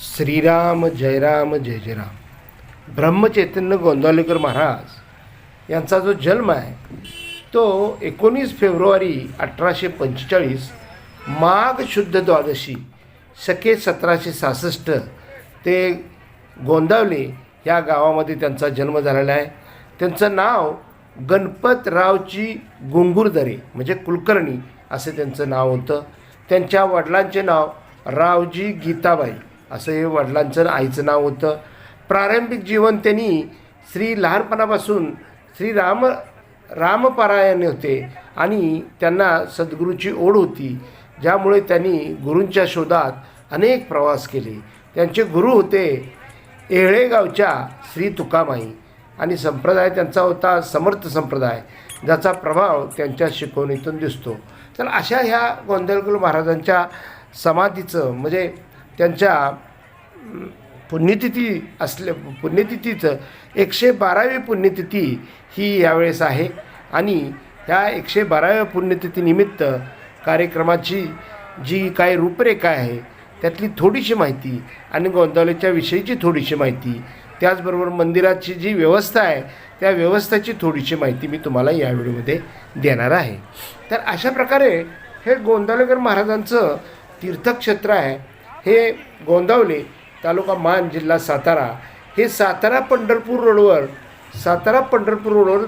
श्रीराम जयराम जय जयराम. ब्रह्मचैतन्य गोंदावलेकर महाराज यांचा जो जन्म आहे तो एकोणीस फेब्रुवारी अठराशे पंचेचाळीस माघ शुद्ध द्वादशी सके सतराशे सहासष्ट ते गोंदावले या गावामध्ये त्यांचा जन्म झालेला आहे. त्यांचं नाव गणपतरावची गुंगुरदरे म्हणजे कुलकर्णी असं त्यांचं नाव होतं. त्यांच्या वडिलांचे नाव रावजी गीताबाई. असं हे वडिलांचं आईचं नाव होतं. प्रारंभिक जीवन त्यांनी श्री लहानपणापासून श्री राम रामपारायण होते आणि त्यांना सद्गुरूची ओढ होती. ज्यामुळे त्यांनी गुरूंच्या शोधात अनेक प्रवास केले. त्यांचे गुरु होते येळेगावच्या श्री तुकामाई आणि संप्रदाय त्यांचा होता समर्थ संप्रदाय ज्याचा प्रभाव त्यांच्या शिकवणीतून दिसतो. तर अशा ह्या गोंधळकुल महाराजांच्या समाधीचं म्हणजे त्यांच्या पुण्यतिथी असल्या पुण्यतिथीचं एकशे बारावी पुण्यतिथी ही यावेळेस आहे. आणि ह्या एकशे बाराव्या पुण्यतिथीनिमित्त कार्यक्रमाची जी काही रूपरेखा आहे त्यातली थोडीशी माहिती आणि गोंदावलेच्या विषयीची थोडीशी माहिती त्याचबरोबर मंदिराची जी व्यवस्था आहे त्या व्यवस्थेची थोडीशी माहिती मी तुम्हाला या व्हिडिओमध्ये देणार आहे. तर अशा प्रकारे हे गोंदावलेकर महाराजांचं तीर्थक्षेत्र आहे. हे गोंदावले तालुका मान जिल्हा सातारा. हे सातारा पंढरपूर रोडवर सातारा पंढरपूर रोडवर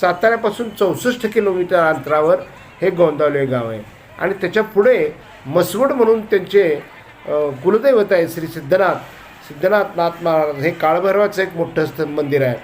साताऱ्यापासून चौसष्ट किलोमीटर अंतरावर हे गोंदावले गाव आहे. आणि त्याच्या पुढे मसवड म्हणून त्यांचे कुलदैवत आहे श्री सिद्धनाथ. सिद्धनाथ नाथ महाराज हे काळभैरवाचं एक मोठं स्त- मंदिर आहे.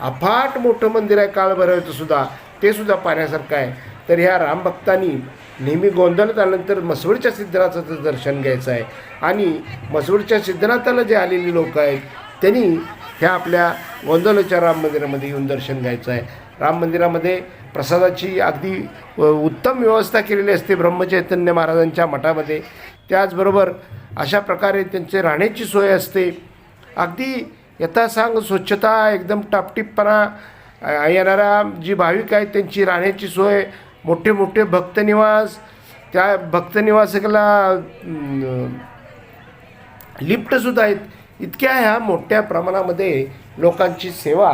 अफाट मोठं मंदिर आहे काळभैरवाचं सुद्धा. ते सुद्धा पाहण्यासारखं आहे. तर ह्या रामभक्तांनी नेहमी गोंधळात आल्यानंतर मसवडच्या सिद्धनाथाचं दर्शन घ्यायचं आहे. आणि मसवडच्या सिद्धनाथाला जे आलेली लोक आहेत त्यांनी ह्या आपल्या गोंधळच्या राम मंदिरामध्ये येऊन दर्शन घ्यायचं आहे. राम मंदिरामध्ये प्रसादाची अगदी उत्तम व्यवस्था केलेली असते ब्रह्मचैतन्य महाराजांच्या मठामध्ये. त्याचबरोबर अशा प्रकारे त्यांचे राहण्याची सोय असते. अगदी यथासांग स्वच्छता एकदम टापटीपणा येणारा जी भाविक आहेत त्यांची राहण्याची सोय मोठे मोठे भक्तनिवास त्या भक्तनिवासकाला लिफ्टसुद्धा आहेत. इतक्या ह्या मोठ्या प्रमाणामध्ये लोकांची सेवा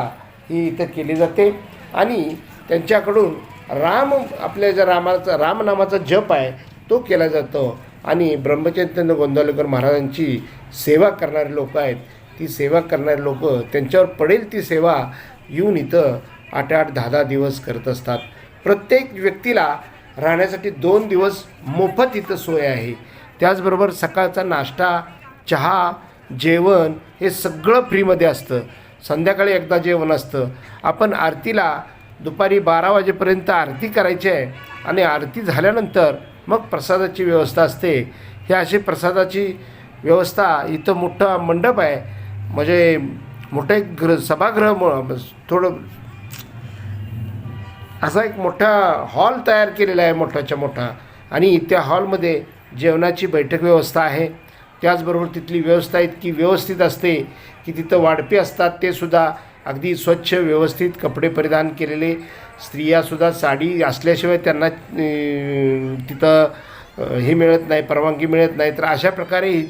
ही इथं केली जाते. आणि त्यांच्याकडून राम आपल्या ज्या रामाचा रामनामाचा जप आहे तो केला जातो. आणि ब्रह्मचैतन्य गोंदावलेकर महाराजांची सेवा करणारे लोक आहेत. ती सेवा करणारे लोक त्यांच्यावर पडेल ती सेवा येऊन इथं आठ आठ दहा दहा दिवस करत असतात. प्रत्येक व्यक्तीला राहण्यासाठी दोन दिवस मोफत इथं सोय आहे. त्याचबरोबर सकाळचा नाश्ता चहा जेवण हे सगळं फ्रीमध्ये असतं. संध्याकाळी एकदा जेवण असतं. आपण आरतीला दुपारी बारा वाजेपर्यंत आरती करायची आहे आणि आरती झाल्यानंतर मग प्रसादाची व्यवस्था असते. हे अशी प्रसादाची व्यवस्था इथं मोठा मंडप आहे. म्हणजे मोठं एक ग्र सभागृह म- थोडं असा एक मोठा हॉल तयार केलेला आहे मोठाच्या मोठा. आणि त्या हॉलमध्ये जेवणाची बैठक व्यवस्था आहे. त्याचबरोबर तिथली व्यवस्था इतकी व्यवस्थित असते की तिथं वाढपे असतात ते सुद्धा अगदी स्वच्छ व्यवस्थित कपडे परिधान केलेले. स्त्रियासुद्धा साडी असल्याशिवाय त्यांना तिथं हे मिळत नाही परवानगी मिळत नाही. तर अशा प्रकारे ही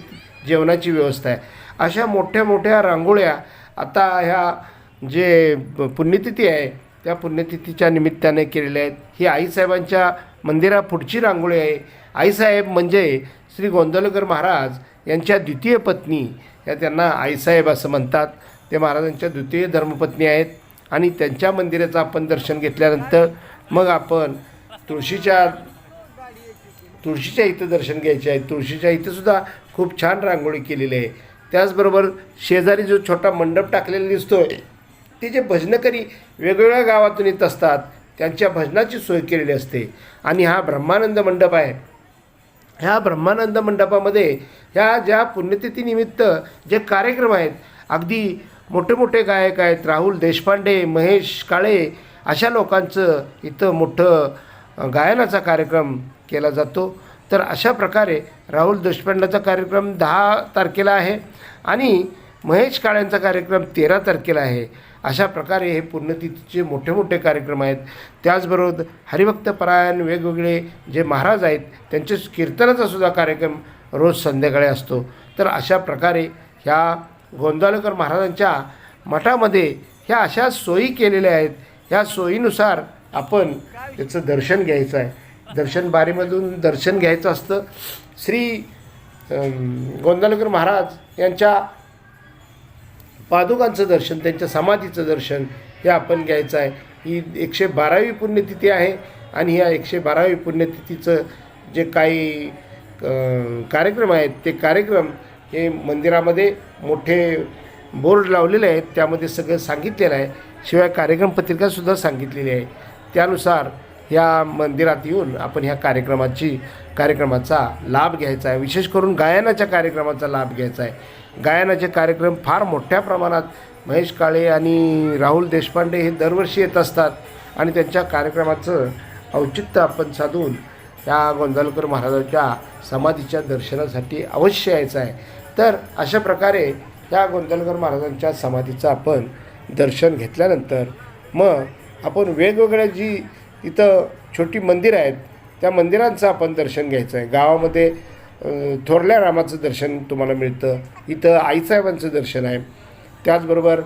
जेवणाची व्यवस्था आहे. अशा मोठ्या मोठ्या रांगोळ्या आता ह्या जे प- पुण्यतिथी आहे त्या पुण्यतिथीच्या निमित्ताने केलेल्या आहेत. ही आईसाहेबांच्या मंदिरा पुढची रांगोळी आहे. आईसाहेब म्हणजे श्री गोंदवलेकर महाराज यांच्या द्वितीय पत्नी. या त्यांना आईसाहेब असं म्हणतात. ते महाराजांच्या द्वितीय धर्मपत्नी आहेत आणि त्यांच्या मंदिराचं आपण दर्शन घेतल्यानंतर मग आपण तुळशीच्या तुळशीच्या इथं दर्शन घ्यायचे आहे. तुळशीच्या इथंसुद्धा खूप छान रांगोळी केलेली आहे. त्याचबरोबर शेजारी जो छोटा मंडप टाकलेला दिसतोय ते जे भजनकरी वेगवेगळ्या गावातून येत असतात त्यांच्या भजनाची सोय केलेली असते. आणि हा ब्रह्मानंद मंडप आहे. ह्या ब्रह्मानंद मंडपामध्ये ह्या ज्या पुण्यतिथीनिमित्त जे कार्यक्रम आहेत अगदी मोठे मोठे गायक आहेत राहुल देशपांडे महेश काळे अशा लोकांचं इथं मोठं गायनाचा कार्यक्रम केला जातो. तर अशा प्रकारे राहुल देशपांडेचा कार्यक्रम दहा तारखेला आहे आणि महेश काळ्यांचा कार्यक्रम तेरा तारखेला आहे. अशा प्रकारे हे पुण्यतिथीचे मोठे मोठे कार्यक्रम आहेत. त्याचबरोबर हरिभक्तपरायण वेगवेगळे जे महाराज आहेत त्यांचे कीर्तनाचा सुद्धा कार्यक्रम रोज संध्याकाळी असतो. तर अशा प्रकारे ह्या गोंदावलेकर महाराजांच्या मठामध्ये ह्या अशा सोयी केलेल्या आहेत. ह्या सोयीनुसार आपण त्याचं दर्शन घ्यायचं आहे. दर्शन बारीमधून दर्शन घ्यायचं असतं. श्री गोंदालकर महाराज यांच्या पादुकांचं दर्शन त्यांच्या समाधीचं दर्शन हे आपण घ्यायचं आहे. ही एकशे बारावी पुण्यतिथी आहे आणि ह्या एकशे बारावी पुण्यतिथीचं जे काही कार्यक्रम आहेत ते कार्यक्रम हे मंदिरामध्ये मोठे बोर्ड लावलेले आहेत. त्यामध्ये सगळं सांगितलेलं आहे. शिवाय कार्यक्रम पत्रिकासुद्धा सांगितलेली आहे. त्यानुसार ह्या मंदिरात येऊन आपण ह्या कार्यक्रमाची कार्यक्रमाचा लाभ घ्यायचा आहे. विशेष करून गायनाच्या कार्यक्रमाचा लाभ घ्यायचा आहे. गायनाचे कार्यक्रम फार मोठ्या प्रमाणात. महेश काळे आणि राहुल देशपांडे हे दरवर्षी येत असतात आणि त्यांच्या कार्यक्रमाचं औचित्य आपण साधून त्या गोंदावलेकर महाराजांच्या समाधीच्या दर्शनासाठी अवश्य यायचं आहे. तर अशा प्रकारे त्या गोंदावलेकर महाराजांच्या समाधीचं आपण दर्शन घेतल्यानंतर मग आपण वेगवेगळ्या जी इथं छोटी मंदिरं आहेत त्या मंदिरांचं आपण दर्शन घ्यायचं आहे. गावामध्ये थोरल्या रामाचं दर्शन तुम्हाला मिळतं. इथं आईसाहेबांचं दर्शन आहे. त्याचबरोबर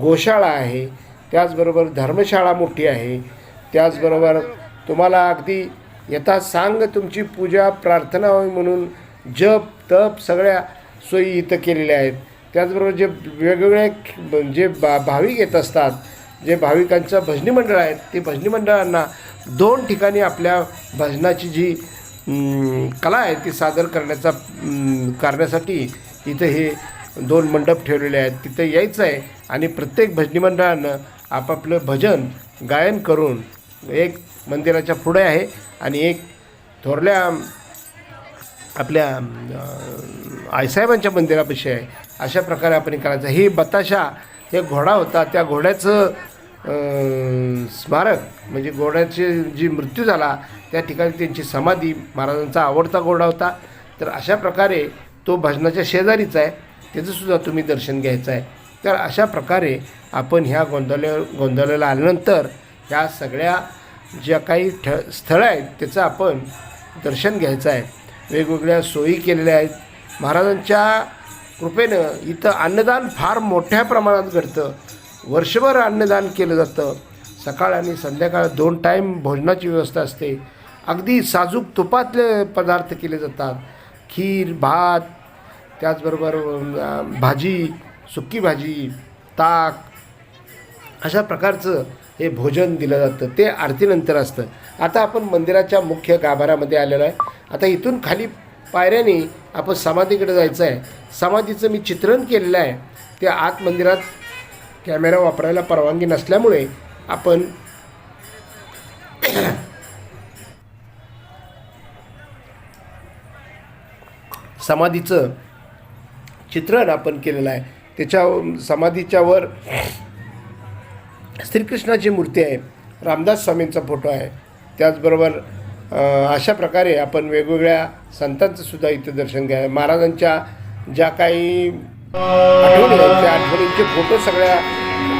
गोशाळा आहे. त्याचबरोबर धर्मशाळा मोठी आहे. त्याचबरोबर तुम्हाला अगदी यथा सांग तुमची पूजा प्रार्थना होई म्हणून जप तप सगळ्या सोयी इथं केलेल्या आहेत. त्याचबरोबर जे वेगवेगळे जे बा भाविक येत असतात जे भाविकांचं भजनी मंडळ आहेत ते भजनी मंडळांना दोन ठिकाणी आपल्या भजनाची जी कला आहे ती सादर करण्याचा करण्यासाठी इथं हे दोन मंडप ठेवलेले आहेत. तिथं यायचं आहे आणि प्रत्येक भजनी मंडळानं आपापलं भजन गायन करून एक मंदिराच्या पुढे आहे आणि एक थोरल्या आपल्या आईसाहेबांच्या मंदिरापाशी आहे. अशा प्रकारे आपण करायचं. ही बताशा हे घोडा होता. त्या घोड्याचं स्मारक म्हणजे घोड्याचे जी मृत्यू झाला त्या ठिकाणी त्यांची समाधी महाराजांचा आवडता घोडा होता. तर अशा प्रकारे तो भजनाच्या शेजारीच आहे. त्याचंसुद्धा तुम्ही दर्शन घ्यायचं आहे. तर अशा प्रकारे आपण ह्या गोंधळे गोंधळाला आल्यानंतर ह्या सगळ्या ज्या काही ठ स्थळं आहेत त्याचं आपण दर्शन घ्यायचं आहे. वेगवेगळ्या सोयी केलेल्या आहेत. महाराजांच्या कृपेनं इथं अन्नदान फार मोठ्या प्रमाणात घडतं. वर्षभर अन्नदान केलं जातं. सकाळ आणि संध्याकाळ दोन टाईम भोजनाची व्यवस्था असते. अगदी साजूक तुपातले पदार्थ केले जातात. खीर भात त्याचबरोबर भाजी सुकी भाजी ताक अशा प्रकारचं हे भोजन दिलं जातं. ते आरतीनंतर असतं. आता आपण मंदिराच्या मुख्य गाभाऱ्यामध्ये आलेलो आहे. आता इथून खाली पायऱ्याने आपण समाधीकडे जायचं आहे. समाधीचं मी चित्रण केलेलं आहे. ते आत मंदिरात कॅमेरा वापरायला परवानगी नसल्यामुळे आपण समाधीचं चित्रण आपण केलेलं आहे. त्याच्या समाधीच्या वर श्रीकृष्णाची मूर्ती आहे. रामदास स्वामींचा फोटो आहे. त्याचबरोबर अशा प्रकारे आपण वेगवेगळ्या संतांचं सुद्धा इथं दर्शन घ्या. महाराजांच्या ज्या काही आठवणी आहेत त्या आठवणींचे फोटो सगळ्या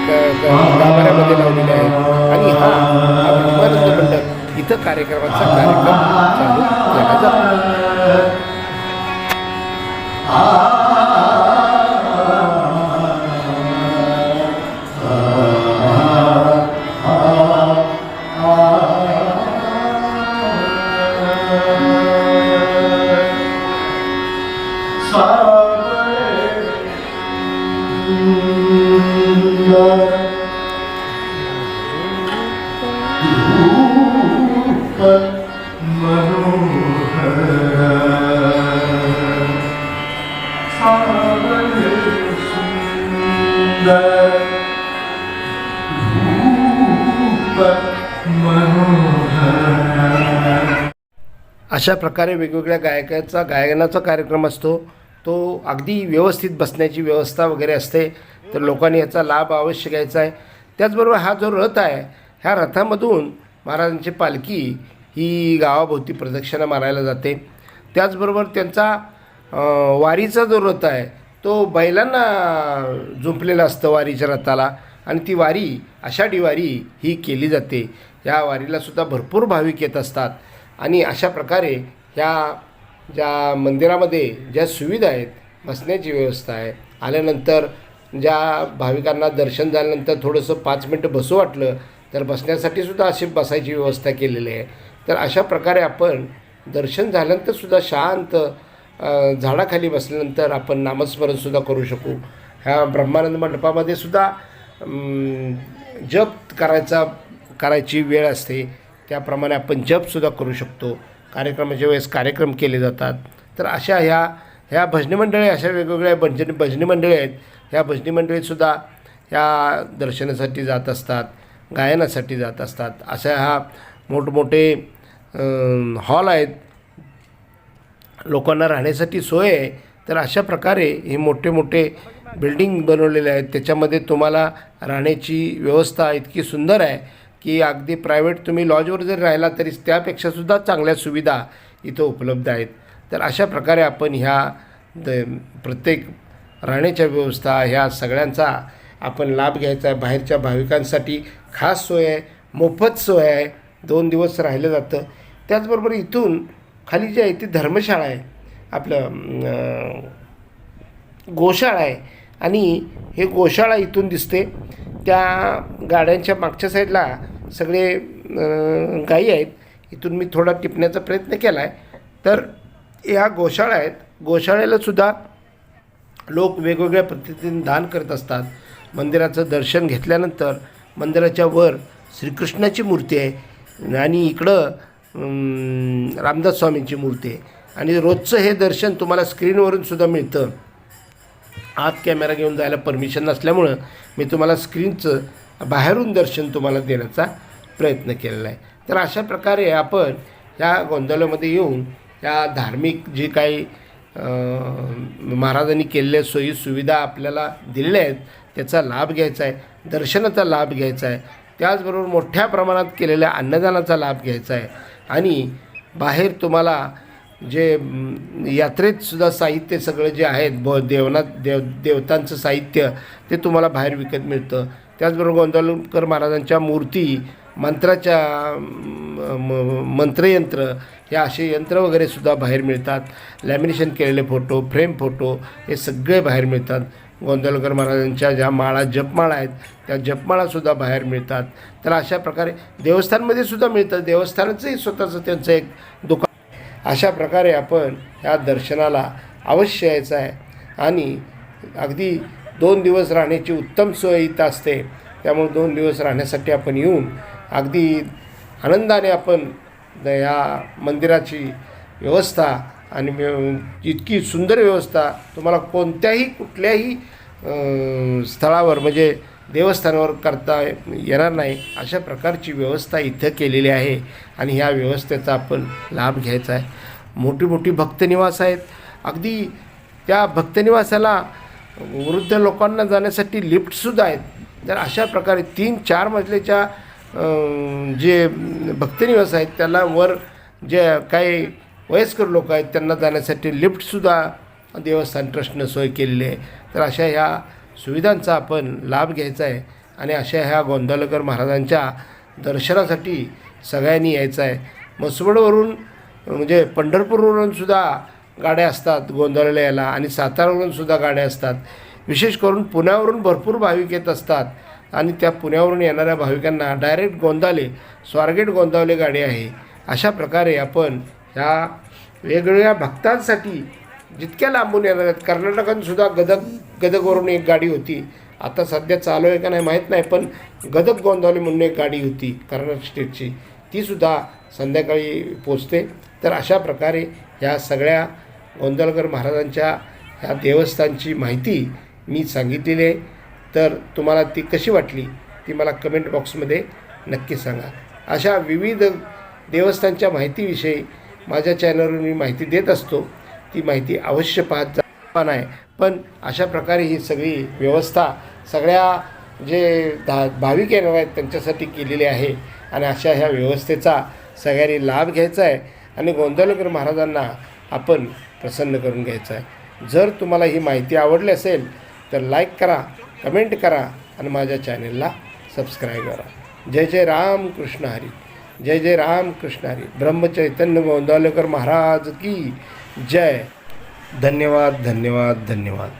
गाभाऱ्यामध्ये लावलेले आहेत आणि हा हा ब्रह्मानंद मंडप इथं कार्यक्रमाचा कार्यक्रम चालू केला जातो अशा प्रकारे वेगवेगळ्या गायकाचा गायनाचा कार्यक्रम असतो. तो अगदी व्यवस्थित बसण्याची व्यवस्था वगैरे असते. तर लोकांनी याचा लाभ अवश्य घ्यायचा आहे. त्याचबरोबर हा जो रथ आहे ह्या रथामधून महाराजांची पालखी ही गावाभोवती प्रदक्षिणा मारायला जाते. त्याचबरोबर त्यांचा वारीचा जो रथ आहे तो बैलांना झुंपलेला असतं वारीच्या रथाला. आणि ती वारी आषाढी वारी ही केली जाते. या वारीलासुद्धा भरपूर भाविक येत असतात. आणि अशा प्रकारे ह्या ज्या मंदिरामध्ये ज्या सुविधा आहेत बसण्याची व्यवस्था आहे. आल्यानंतर ज्या भाविकांना दर्शन झाल्यानंतर थोडंसं पाच मिनटं बसू वाटलं तर बसण्यासाठी सुद्धा अशी बसायची व्यवस्था केलेली आहे. तर अशा प्रकारे आपण दर्शन झाल्यानंतर सुद्धा शांत झाडाखाली बसल्यानंतर आपण नामस्मरणसुद्धा करू शकू. ह्या ब्रह्मानंद मंडपामध्ये सुद्धा जप करायचा करायची वेळ असते. त्याप्रमाणे आपण जपसुद्धा करू शकतो. कार्यक्रमाच्या वेळेस कार्यक्रम केले जातात तर अशा ह्या ह्या भजनी मंडळी अशा वेगवेगळ्या भजनी भजनी मंडळी आहेत. ह्या भजनी मंडळीसुद्धा ह्या दर्शनासाठी जात असतात गायनासाठी जात असतात. अशा ह्या मोठमोठे हॉल आहेत. लोकांना राहण्यासाठी सोय आहे. तर अशा प्रकारे हे मोठे मोठे बिल्डिंग बनवलेले आहेत. त्याच्यामध्ये तुम्हाला राहण्याची व्यवस्था इतकी सुंदर आहे. की अगदी प्रायव्हेट तुम्ही लॉजवर जरी राहिला तरी त्यापेक्षासुद्धा चांगल्या सुविधा इथं उपलब्ध आहेत. तर अशा प्रकारे आपण ह्या द प्रत्येक राहण्याच्या व्यवस्था ह्या सगळ्यांचा आपण लाभ घ्यायचा आहे. बाहेरच्या भाविकांसाठी खास सोय आहे मोफत सोय आहे. दोन दिवस राहिलं जातं. त्याचबरोबर इथून खाली जी आहे ती धर्मशाळा आहे. आपलं गोशाळा आहे. आणि हे गोशाळा इथून दिसते. त्या गाड्यांच्या मागच्या साईडला सगळे गायी आहेत इथून मी थोडा टिपण्याचा प्रयत्न केला आहे तर ह्या गोशाळा आहेत. गोशाळेलासुद्धा लोक वेगवेगळ्या पद्धतीने दान करत असतात. मंदिराचं दर्शन घेतल्यानंतर मंदिराच्या वर श्रीकृष्णाची मूर्ती आहे आणि इकडं रामदास स्वामींची मूर्ती आहे. आणि रोजचं हे दर्शन तुम्हाला स्क्रीनवरून सुद्धा मिळतं. आत कॅमेरा घेऊन जायला परमिशन नसल्यामुळं मी तुम्हाला स्क्रीनचं बाहेरून दर्शन तुम्हाला देण्याचा प्रयत्न केलेला आहे. तर अशा प्रकारे आपण या गोंधळामध्ये येऊन या धार्मिक जे काही महाराजांनी केलेल्या सोयी सुविधा आपल्याला दिलेल्या आहेत त्याचा लाभ घ्यायचा आहे दर्शनाचा लाभ घ्यायचा आहे त्याचबरोबर मोठ्या प्रमाणात केलेल्या अन्नदानाचा लाभ घ्यायचा आहे. आणि बाहेर तुम्हाला जे यात्रेत सुद्धा साहित्य सगळं जे आहेत ब देवनाथ देव देवतांचं साहित्य ते तुम्हाला बाहेर विकत मिळतं. त्याचबरोबर गोंदवलकर महाराजांच्या मूर्ती मंत्राच्या म, मंत्रयंत्र हे असे यंत्र वगैरे सुद्धा बाहेर मिळतात. लॅमिनेशन केलेले फोटो फ्रेम फोटो हे सगळे बाहेर मिळतात. गोंदवलकर महाराजांच्या ज्या माळा जपमाळा आहेत त्या जपमाळासुद्धा बाहेर मिळतात. तर अशा प्रकारे देवस्थानमध्ये सुद्धा मिळतं. देवस्थानाचंही स्वतःचं त्यांचं एक दुकान. अशा प्रकारे आपण ह्या दर्शनाला अवश्य यायचं आहे. आणि अगदी दोन दिवस राहण्याची उत्तम सोय इथं असते. त्यामुळे दोन दिवस राहण्यासाठी आपण येऊन अगदी आनंदाने आपण या मंदिराची व्यवस्था आणि इतकी सुंदर व्यवस्था तुम्हाला कोणत्याही कुठल्याही स्थळावर म्हणजे देवस्थानावर करता येणार नाही अशा प्रकारची व्यवस्था इथं केलेली आहे आणि ह्या व्यवस्थेचा आपण लाभ घ्यायचा आहे. मोठी मोठी भक्तनिवास आहेत. अगदी त्या भक्तनिवासाला वृद्ध लोकांना जाण्यासाठी लिफ्टसुद्धा आहेत. तर अशा प्रकारे तीन चार मजल्याच्या जे भक्तनिवास आहेत त्याला वर जे काही वयस्कर लोक आहेत त्यांना जाण्यासाठी लिफ्टसुद्धा देवस्थान ट्रस्टनं सोय केलेली आहे. तर अशा ह्या सुविधांचा आपण लाभ घ्यायचा आहे आणि अशा ह्या गोंधळकर महाराजांच्या दर्शनासाठी सगळ्यांनी यायचं आहे. मसवडवरून म्हणजे पंढरपूरवरून सुद्धा गाड्या असतात गोंधळला यायला आणि सातारावरून सुद्धा गाड्या असतात. विशेष करून पुण्यावरून भरपूर भाविक येत असतात आणि त्या पुण्यावरून येणाऱ्या भाविकांना डायरेक्ट गोंदाले स्वारगेट गोंदावले गाडी आहे. अशा प्रकारे आपण ह्या वेगवेगळ्या भक्तांसाठी जितक्या लांबून येणार आहेत कर्नाटकातून गदक गदकवरून एक गाडी होती. आता सध्या चालू आहे का नाही माहीत नाही पण गदक गोंदावले म्हणून एक गाडी होती कर्नाटक स्टेटची. तीसुद्धा संध्याकाळी पोचते. तर अशा प्रकारे ह्या सगळ्या गोंदलकर महाराजांच्या ह्या देवस्थानची माहिती मी सांगितलेली आहे. तर तुम्हाला ती कशी वाटली ती मला कमेंट बॉक्समध्ये नक्की सांगा. अशा विविध देवस्थानच्या माहितीविषयी माझ्या चॅनलवर मी माहिती देत असतो. ती माहिती अवश्य पाहत जा. पण आहे. पण अशा प्रकारे ही सगळी व्यवस्था सगळ्या जे धा भाविक येणार आहेत त्यांच्यासाठी केलेली आहे. आणि अशा ह्या व्यवस्थेचा सगळ्यांनी लाभ घ्यायचा आहे. आणि गोंधळकर महाराजांना आपण प्रसन्न करून घ्यायचं आहे. जर तुम्हाला ही माहिती आवडली असेल तर लाईक करा कमेंट करा आणि माझ्या चॅनेलला सबस्क्राईब करा. जय जय राम कृष्ण हरी. जय जय राम कृष्ण हरी. ब्रह्मचैतन्य गोंदावलेकर महाराज की जय. धन्यवाद धन्यवाद धन्यवाद.